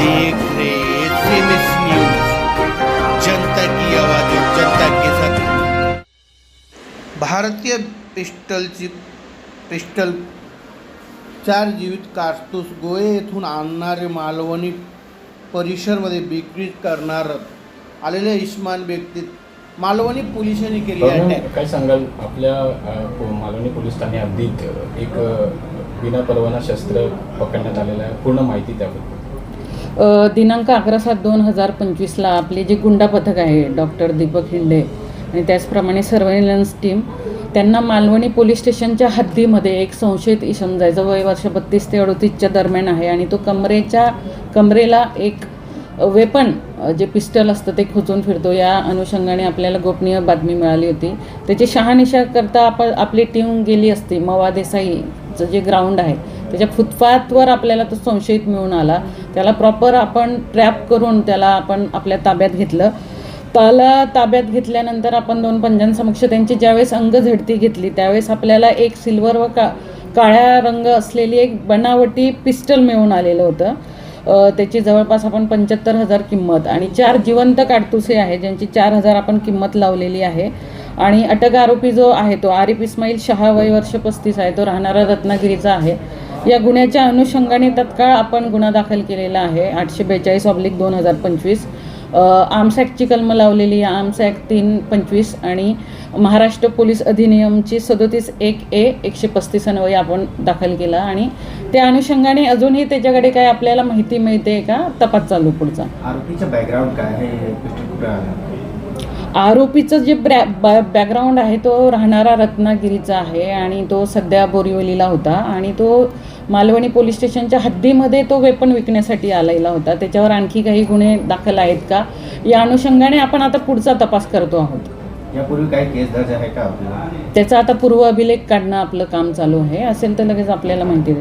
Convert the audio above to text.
देख रहे SMS news जनता की आवाज और जनता के साथ भारतीय पिस्टलची पिस्टल चार जीवित कारतूस गोळे येथून आणणारे मालवणी परिसरमध्ये विक्री करणार आलेल्या इस्मान व्यक्तीत मालवणी पोलिसांनी केली अटॅक काय सांगाल? आपल्या अ, मालवणी पोलीस ठाणे हद्दीत एक अ, विना परवाना शस्त्र पकडण्यात आलेलं आहे. पूर्ण माहिती त्याबद्दल. दिनांक अकरा सात दोन हजार पंचवीसला आपले जे गुंडा पथक आहे डॉक्टर दीपक हिंडे आणि त्याचप्रमाणे सर्व्हेलन्स टीम त्यांना मालवणी पोलीस स्टेशनच्या हद्दीमध्ये एक संशयित इसम जायचा. वय वर्ष बत्तीस ते अडतीसच्या दरम्यान आहे आणि तो कमरेच्या कमरेला एक वेपन जे पिस्टल असतं ते खोचून फिरतो. या अनुषंगाने आपल्याला गोपनीय बातमी मिळाली होती. त्याची शहानिशा करता आपण आपली टीम गेली असती. मवा देसाईचं जे ग्राउंड आहे त्याच्या फुटपाथवर आपल्याला तो संशयित मिळून आला. त्याला प्रॉपर आपण ट्रॅप करून त्याला आपण आपल्या ताब्यात घेतलं. त्याला ताब्यात घेतल्यानंतर आपण दोन पंजांसमक्ष त्यांची ज्यावेळेस अंग झडती घेतली त्यावेळेस आपल्याला एक सिल्वर व का काळ्या रंग असलेली एक बनावटी पिस्टल मिळून आलेलं होतं. त्याची जवळपास आपण पंच्याहत्तर हजार किंमत आणि चार जिवंत काडतुसे आहे ज्यांची चार हजार आपण किंमत लावलेली आहे. आणि अटक आरोपी जो आहे तो आरिफ इस्माईल शहा वय वर्ष पस्तीस आहे. तो राहणारा रत्नागिरीचा आहे. या गुन्ह्याच्या अनुषंगाने तत्काळ आपण गुन्हा दाखल केलेला आहे. आठशे बेचाळीस ऑब्लिक दोन हजार पंचवीस. आर्म्स ॲक्टची कलमं लावलेली आहे. आर्म्स ॲक्ट तीन पंचवीस आणि महाराष्ट्र पोलीस अधिनियमची सदोतीस एक ए एकशे पस्तीस अन्वये आपण दाखल केला आणि त्या अनुषंगाने अजूनही त्याच्याकडे काय आपल्याला माहिती मिळते का? तपास चालू पुढचा. आरोपीचं बॅकग्राऊंड काय जे ब्रॅ बॅ बॅकग्राऊंड आहे तो राहणारा रत्नागिरीचा आहे आणि तो सध्या बोरिवलीला होता आणि तो मालवणी पोलीस स्टेशनच्या हद्दीमध्ये तो वेपन विकण्यासाठी आलेला होता. त्याच्यावर आणखी काही गुन्हे दाखल आहेत का? या अनुषंगाने आपण आता पुढचा तपास करतो आहोत. यापूर्वी काही केस दर्ज आहे का आपल्याला? त्याचा आता पूर्व अभिलेख काढणं आपलं काम चालू आहे. असेल तर लगेच आपल्याला माहिती